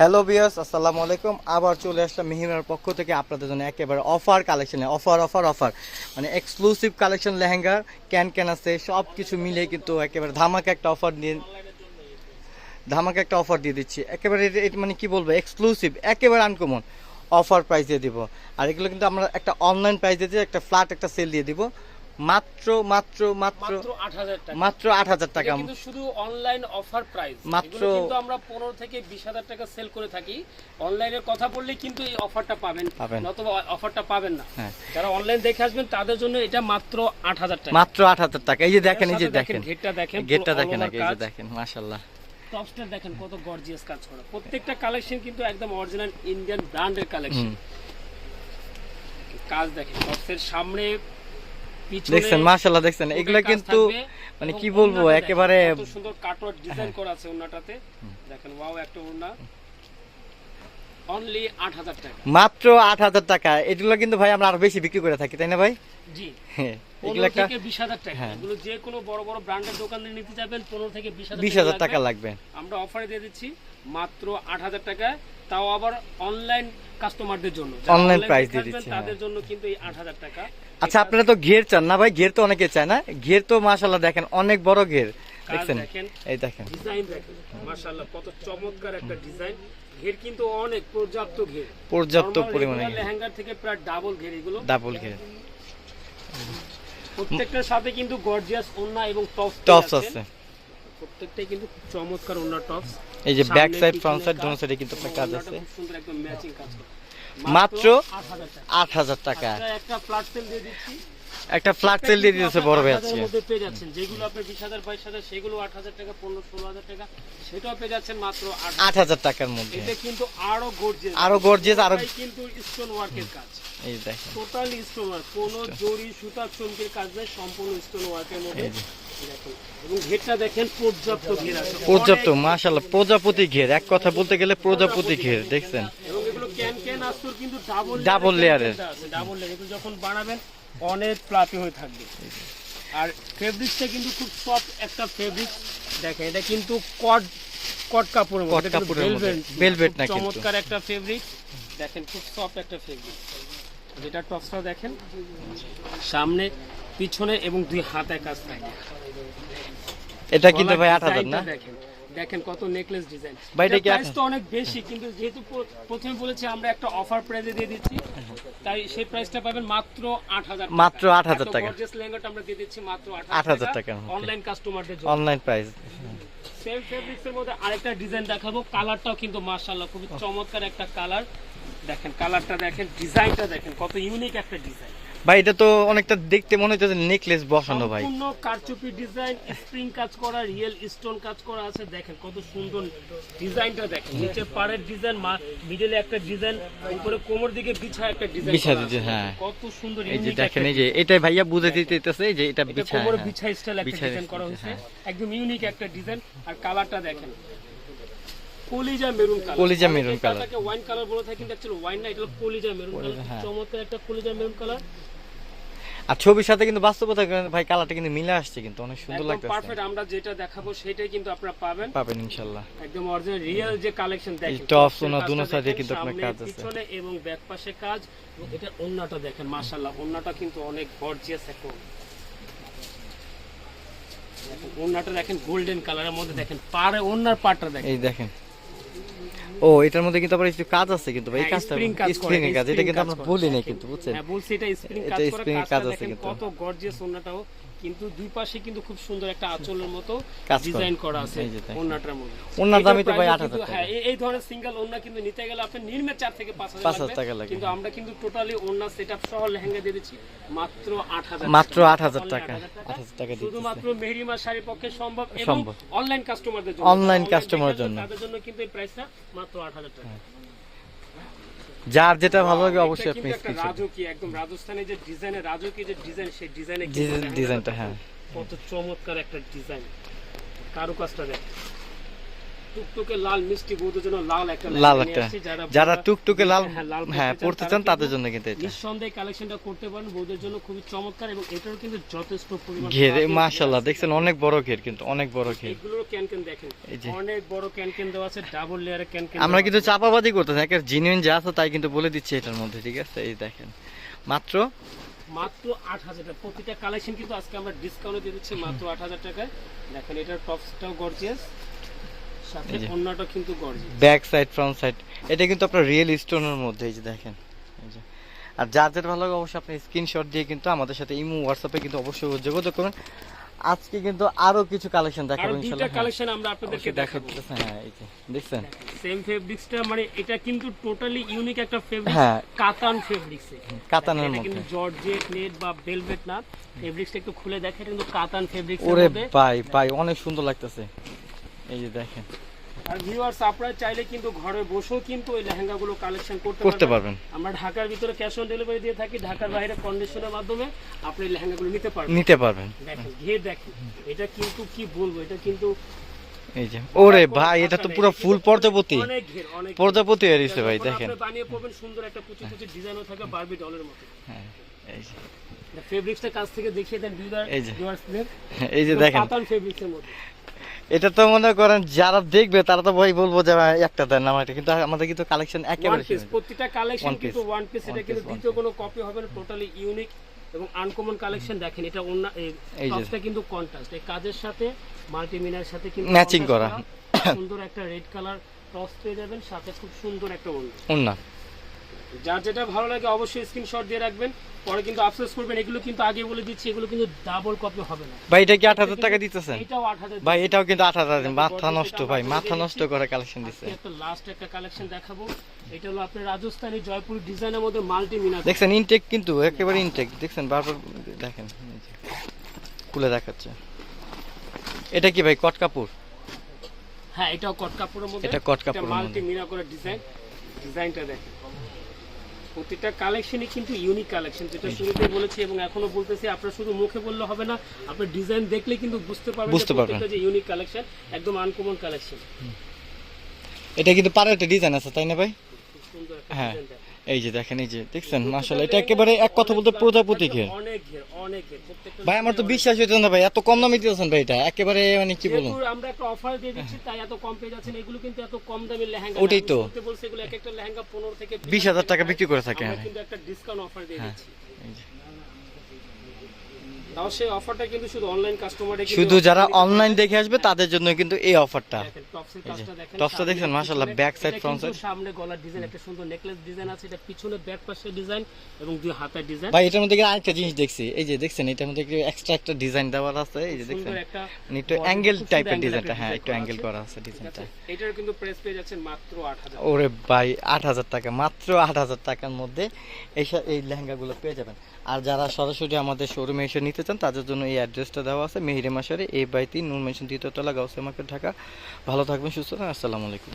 Hello বিয়াস আসসালামু আলাইকুম। আবার চলে আসলাম মিহিমার পক্ষ থেকে আপনাদের জন্য একেবারে অফার কালেকশনে অফার অফার অফার মানে এক্সক্লুসিভ কালেকশন লেহেঙ্গার ক্যান ক্যান আছে সব কিছু মিলে কিন্তু একেবারে ধামাকা একটা অফার দিয়ে ধামাকা একটা অফার দিয়ে দিচ্ছি। একেবারে এটা মানে কি বলব? এক্সক্লুসিভ একেবারে আনকমন অফার প্রাইস দিয়ে দিব। আর এগুলো কিন্তু আমরা একটা অনলাইন প্রাইস দিয়ে একটা ফ্ল্যাট একটা সেল দিয়ে দিব। মাত্র মাত্র মাত্র মাত্র আট হাজার টাকা। কিন্তু শুধু অনলাইন অফার প্রাইস মাত্র- কিন্তু আমরা পনেরো থেকে বিশ হাজার টাকা সেল করে থাকি। অনলাইনের কথা বললে কিন্তু এই অফারটা পাবেন। পাবেন। নতুবা অফারটা পাবেন না। হ্যাঁ। যারা অনলাইন দেখে আসবেন তাদের জন্য এটা মাত্র আট হাজার টাকা। মাত্র আট হাজার টাকা। এই যে দেখেন এই যে দেখেন গেটটা দেখেন গেটটা দেখেন আগে এই যে দেখেন মাশাল্লাহ টপসটা দেখেন কত গর্জিয়াস কাজ করা। প্রত্যেকটা কালেকশন কিন্তু একদম অরিজিনাল ইন্ডিয়ান ব্র্যান্ডের কালেকশন কাজ দেখেন টপসের সামনে দেখছেন মাশাল্লাহ দেখছেন এগুলো কিন্তু মানে কি বলব একেবারে। সুন্দর কাটওয়ার ডিজাইন করা আছে দেখেন ওয়াও একটা অনলি আট হাজার টাকা। মাত্র আট হাজার টাকা। এগুলো কিন্তু ভাই আমরা আরও বেশি বিক্রি করে থাকি তাই না ভাই? জি। হ্যাঁ, এগুলো থেকে বিশ হাজার টাকা। হ্যাঁ। এগুলো যে কোনো বড় বড় ব্র্যান্ডের দোকানে নিতে যাবেন পনেরো থেকে বিশ বিশ হাজার টাকা লাগবে। আমরা অফারে দিয়ে দিচ্ছি মাত্র আট হাজার টাকা তাও আবার অনলাইন কাস্টমারদের জন্য। অনলাইন দেখে দিয়ে দিচ্ছি, হ্যাঁ। তাদের জন্য কিন্তু এই আট হাজার টাকা। আচ্ছা আপনারা তো ঘের চান না ভাই? ঘের তো অনেকে চায় না? ঘের তো মাশাল্লাহ দেখেন অনেক বড় ঘের। দেখছেন? দেখেন এই দেখেন। ডিজাইন দেখেন। মাশাআল্লাহ কত চমৎকার একটা ডিজাইন ঘের কিন্তু অনেক পর্যাপ্ত ঘের। পর্যাপ্ত পরিমাণে লেহেঙ্গার থেকে প্রায় ডাবল ঘের এগুলো। ডাবল ঘের। প্রত্যেকটার সাথে কিন্তু গর্জিয়াস ওন্না এবং টপস টপস আছে। প্রত্যেকটাই কিন্তু চমৎকার ওন্না টপস এই যে ব্যাক সাইড ফ্রন্ট সাইড দোনো সাইডে কিন্তু আপনার কাজ আছে। খুব সুন্দর একদম ম্যাচিং কাজ মাত্র 8000 টাকা। আমরা একটা ফ্ল্যাট সেল দিয়ে দিচ্ছি। একটা ফ্ল্যাট সেল দিয়ে দিতেছে বড় ভাই আজকে। মধ্যে পেয়ে যাচ্ছেন। যেগুলো আপনি 20000 22000 সেগুলো 8000 টাকা 15 16000 টাকা সেটাও পেয়ে যাচ্ছেন মাত্র 8 আট হাজার টাকার মধ্যে। এটা কিন্তু আরও গর্জিয়াস আরও gorgeous, আরো- কিন্তু স্টোন ওয়ার্কের কাজ। এই দেখেন। টোটালি স্টোন ওয়ার্ক কোনো জরি সুতা চমকির কাজ নেই সম্পূর্ণ স্টোন ওয়ার্কের মধ্যে। এবং ঘেরটা দেখেন পর্যাপ্ত ঘের আছে পর্যাপ্ত অনেক- প্রজাপতি ঘের। এক কথা বলতে গেলে প্রজাপতি ঘের দেখছেন? এবং এগুলো ক্যান ক্যান আস্তর কিন্তু ডাবল ডাবল লেয়ার এগুলো যখন বানাবেন অনেক ফ্লাফি হয়ে থাকবে। আর ফেব্রিক্সটা কিন্তু খুব সফট একটা ফেব্রিক দেখেন এটা কিন্তু কট কট কাপড়ের কট মধ্যে। Velvet খুব না কিন্তু। চমৎকার একটা ফেব্রিক দেখেন খুব সফট একটা ফেব্রিক যেটা টপসটা দেখেন সামনে পিছনে এবং দুই হাতে কাজ থাকে এটা কিন্তু ভাই গলার আট হাজার না? দেখেন কত নেকলেস ডিজাইন ভাই, এটা প্রাইস তো অনেক বেশি কিন্তু যেহেতু প্রথমে বলেছি আমরা একটা অফার প্রাইসে দিয়ে দিচ্ছি তাই সেই প্রাইসটা পাবেন মাত্র আট হাজার মাত্র 8,000 টাকা। গর্জিয়াস লেহেঙ্গাটা আমরা দিয়ে দিচ্ছি মাত্র আট 8,000 টাকার মধ্যে। অনলাইন কাস্টমারদের জন্য। অনলাইন প্রাইস সেম ফেব্রিক্সের মধ্যে আরেকটা ডিজাইন দেখাবো কালারটাও কিন্তু মাশাআল্লাহ খুবই চমৎকার একটা কালার দেখেন কালারটা দেখেন ডিজাইনটা দেখেন কত ইউনিক একটা ডিজাইন ভাই এটা তো অনেকটা দেখতে মনে হচ্ছে নেকলেস বসানো ভাই সম্পূর্ণ কারচুপি ডিজাইন স্প্রিং কাজ করা রিয়েল স্টোন কাজ করা আছে দেখেন কত সুন্দর ডিজাইনটা দেখেন নিচে পাড়ের ডিজাইন মিডলে একটা ডিজাইন উপরে কোমর দিকে বিছা একটা ডিজাইন বিছা দিছে, হ্যাঁ। কত সুন্দর এই যে দেখেন এই যে এটাই ভাইয়া বুঝে দিতেছে যে এটা এটা বিছা কোমরে হ্যাঁ। বিছা স্টাইল একটা ডিজাইন করা হয়েছে হ্যাঁ। একদম ইউনিক একটা ডিজাইন আর কালারটা দেখেন কলিজা মেরুন কালার কলিজা colour। এটাকে ওয়াইন কালার বলে থাকে কিন্তু অ্যাকচুয়ালি ওয়াইন না এটা কলিজা মেরুন কালার হ্যাঁ। চমৎকার একটা কলিজা মেরুন কালার আর ছবির সাথে কিন্তু বাস্তবতা ভাই কালারটা কিন্তু মিলে আসছে কিন্তু অনেক সুন্দর একদম পারফেক্ট আমরা যেটা দেখাবো সেটাই কিন্তু আপনারা পাবেন। পাবেন ইনশাল্লাহ। একদম অরিজিনাল রিয়েল যে কালেকশন দেখেন টপসের ওনা, দুনো দেখেন, কিন্তু আপনার কাজ আছে। পিছনে এবং ব্যাক পাশে কাজ এটা ওন্নাটা দেখেন মাশাআল্লাহ ওন্নাটা কিন্তু অনেক গর্জিয়াস একটা ওন্নাটা দেখেন গোল্ডেন কালারের মধ্যে দেখেন পাড়ে ওন্নার পাটটা দেখেন। এই দেখেন। ও এটার মধ্যে কিন্তু আবার একটু কাজ আছে কিন্তু ভাই এই হ্যাঁ, কাজটা স্প্রিং কাজ এটা কিন্তু আমরা বলি দেখেন। কিন্তু বুঝছেন হ্যাঁ বলছি এটা স্প্রিং কাজ করে কাজটা কাজ আছে কিন্তু। কত গর্জিয়াস ওন্নাটাও কিন্তু দুই পাশে কিন্তু খুব সুন্দর একটা আঁচলের মতো ডিজাইন করা আছে। ওন্নাটার মধ্যে ওন্নার দামই তো ভাই 8,000 টাকা। হ্যাঁ এই- ধরনের সিঙ্গেল ওন্না কিন্তু নিতে গেলে আপনি নিম্নে চার থেকে 5,000 টাকা লাগবে। কিন্তু আমরা কিন্তু টোটালি ওন্না সেটআপ সহ লেহেঙ্গা দিয়ে দিচ্ছি মাত্র আট হাজার মাত্র 8,000 টাকা। 8,000 টাকা। শুধুমাত্র মেহরিমা শাড়ির পক্ষে সম্ভব এবং। অনলাইন কাস্টমারদের জন্য customer দেখে জন্য। তাদের জন্য কিন্তু এই প্রাইসটা মাত্র আট হাজার টাকা। যার যেটা ভালো লাগে অবশ্যই আপনি কি রাজকীয় একদম রাজস্থানে যে ডিজাইনের রাজকীয় যে ডিজাইন সেই ডিজাইনে ডিজাইনটা হ্যাঁ। কত চমৎকার একটা ডিজাইন। কারুকাজটা দেখ টুকটুকে লাল মিষ্টি বউদের জন্য লাল একটা লাল একটা। যারা টুকটুকে লাল হ্যাঁ, হ্যাঁ পড়তে চান, তাদের কিন্তু জন্য কিন্তু এটা। নিঃসন্দেহে কালেকশনটা করতে পারেন বউদের জন্য খুবই চমৎকার এবং এটারও কিন্তু যথেষ্ট পরিমাণ ঘেরে কাজের দেখছেন অনেক বড় ঘের কিন্তু অনেক বড় ঘের। ক্যান ক্যান দেখেন অনেক বড় ক্যান ক্যান দেওয়া আছে ডাবল লেয়ারের ক্যান ক্যান আমরা কিন্তু চাপাবাজি করতেছি একটা জিনুইন যা আছে তাই কিন্তু বলে দিচ্ছি এটার মধ্যে ঠিক আছে? এই দেখেন মাত্র? মাত্র আট হাজার টাকা প্রতিটা কালেকশন কিন্তু আজকে আমরা ডিসকাউন্টে দিয়ে দিচ্ছি মাত্র আট হাজার টাকায়। দেখেন এটার টপসটাও গর্জিয়াস সাথে এই যে। কিন্তু gorgeous back side front side এটা কিন্তু আপনার রিয়েল স্টোনের মধ্যে এই যে দেখেন। এই যে। আর যার যেটা ভালো লাগে অবশ্যই আপনি স্ক্রিনশট দিয়ে কিন্তু আমাদের সাথে ইমো হোয়াটসঅ্যাপে কিন্তু অবশ্যই যোগাযোগ করুন। আজকে কিন্তু আরও কিছু কালেকশন দেখাবো ইনশাআল্লাহ হ্যাঁ, কালেকশন আমরা আপনাদেরকে দেখাবো। হ্যাঁ এই যে দেখছেন? সেম ফেব্রিক্সটা মানে এটা কিন্তু টোটালি ইউনিক একটা ফেব্রিক হ্যাঁ। কাতান ফেব্রিক্স কাতানের মধ্যে। কিন্তু জর্জেট নেট বা ভেলভেট না। ফেব্রিক্সটা একটু খুলে দেখে এটা কিন্তু কাতান ফেব্রিক্স ওরে ভাই ভাই অনেক সুন্দর লাগতেছে। এই যে দেখেন। আর ভিউয়ার্স আপনারা চাইলে কিন্তু ঘরে বসেও কিন্তু ওই লেহেঙ্গাগুলো কালেকশন করতে করতে পারবেন। আমরা ঢাকার ভিতরে ক্যাশ অন ডেলিভারি দিয়ে থাকি ঢাকার বাইরে কন্ডিশনের মাধ্যমে আপনি লেহেঙ্গাগুলো নিতে পারবেন। নিতে পারবেন। দেখেন ঘিয়ে দেখেন এটা কিন্তু কি বলব এটা কিন্তু এই যে ওরে ভাই এটা তো পুরো ফুল ঘের অনেক হয়ে রয়েছে ভাই দেখেন। আপনি বানিয়ে পড়বেন সুন্দর একটা কুচি কুচি ডিজাইনও থাকে বারবি ডলের মতো। হ্যাঁ এই যে। ফেব্রিক্সটা কাছ থেকে দেখিয়ে দেন ভিউয়ার এই যে। ভিউয়ার্সদের এই যে দেখেন। কাতান ফেব্রিক্সের মধ্যে এটা তো মনে করেন যারা দেখবে তারা তো ভাই বলব যে ভাই একটা দেন না এটা কিন্তু আমাদের কিন্তু কালেকশন একেবারে। প্রতিটা কালেকশন. কিন্তু ওয়ান পিস এটা কিন্তু দ্বিতীয় কোনো কপি হবে না টোটালি ইউনিক এবং আনকমন কালেকশন দেখেন এটা অন্য এই এই কিন্তু কন্ট্রাস্ট এই কাজের সাথে মাল্টিমিনার সাথে কিন্তু contrast করা। সুন্দর একটা রেড কালার টপস পেয়ে যাবেন সাথে খুব সুন্দর একটা ওড়না না যার যেটা ভালো লাগে অবশ্যই স্ক্রিনশট দিয়ে রাখবেন। পরে কিন্তু আফসোস করবেন এগুলো কিন্তু আগে বলে দিচ্ছি এগুলো কিন্তু ডাবল কপি হবে না। ভাই এটা কি আট হাজার টাকা দিতেছেন? এটাও আট হাজার ভাই এটাও কিন্তু আট হাজার মাথা নষ্ট ভাই মাথা নষ্ট করে কালেকশন দিচ্ছে একটা লাস্ট একটা কালেকশন দেখাবো। এটা হলো আপনার রাজস্থানী জয়পুর ডিজাইনের মধ্যে মাল্টি মিনার দেখছেন ইনটেক কিন্তু একেবারে ইনটেক দেখছেন বারবার দেখেন খুলে দেখাচ্ছে। এটা কি ভাই কট কাপড় হ্যাঁ এটাও কট কাপড়ের মধ্যে। এটা কট কাপড়ের মাল্টি। মিনা করা ডিজাইন ডিজাইনটা দেখেন। প্রতিটা কালেকশনই কিন্তু ইউনিক কালেকশন যেটা শুরুতে বলেছি এবং এখনও বলতেছি আপনার শুধু মুখে বললে হবে না আপনার ডিজাইন দেখলে কিন্তু বুঝতে পারবেন বুঝতে যে পারবেন। যে ইউনিক কালেকশন একদম আনকমন কালেকশন এটা কিন্তু পারে একটা ডিজাইন আছে তাই না ভাই? খুব সুন্দর একটা হ্যাঁ। এই যে দেখেন এই যে দেখছেন? মাসাল এটা একেবারে এক কথা বলতে প্রজাপতি ঘের। ভাই আমার তো বিশ্বাস হইতো না ভাই এত কম দামে দিয়েছেন ভাই এটা। একেবারে মানে কি বলব? আমরা একটা অফার দিয়ে দিচ্ছি তাই এত কম পেয়ে যাচ্ছেন এগুলো কিন্তু এত কম দামে লেহেঙ্গা ওটাই তো। বলছে এগুলো এক একটা লেহেঙ্গা পনেরো থেকে বিশ হাজার টাকা বিক্রি করে থাকে আমরা হ্যাঁ কিন্তু একটা ডিসকাউন্ট অফার দিয়ে দিচ্ছি। এই যে। তাও সেই অফারটা কিন্তু শুধু অনলাইন কাস্টমারে শুধু যারা অনলাইন দেখে আসবে তাদের জন্য কিন্তু এই অফারটা দেখেন দেখেন টপসটা দেখছেন, মাশাআল্লাহ, এটা front কিন্তু side। সামনে গলার ডিজাইন একটা সুন্দর নেকলেস ডিজাইন আছে এটা পিছনে ব্যাক পাশের ডিজাইন এবং দুই হাতের ডিজাইন ভাই এটার মধ্যে কি আরেকটা জিনিস দেখছি এই যে দেখছেন এটার মধ্যে এক্সট্রা একটা ডিজাইন দেওয়া আছে এই যে দেখছেন একটা মানে একটু অ্যাঙ্গেল টাইপের ডিজাইনটা হ্যাঁ একটু অ্যাঙ্গেল করা আছে ডিজাইনটা এটার কিন্তু প্রাইস পেয়ে যাচ্ছেন মাত্র আট হাজার ওরে ভাই আট হাজার টাকা মাত্র আট হাজার টাকার মধ্যে এই এই লেহেঙ্গাগুলো পেয়ে যাবেন। আর যারা সরাসরি আমাদের শোরুমে এসে নিতে চান তাদের জন্য এই অ্যাড্রেসটা দেওয়া আছে, মেহিরে মাসারে এ বাই তিন নুন মেশিন দ্বিতীয়তলা গাউসে মার্কেট, ঢাকা। ভালো থাকবেন, সুস্থ থাকবেন, আসসালামু আলাইকুম।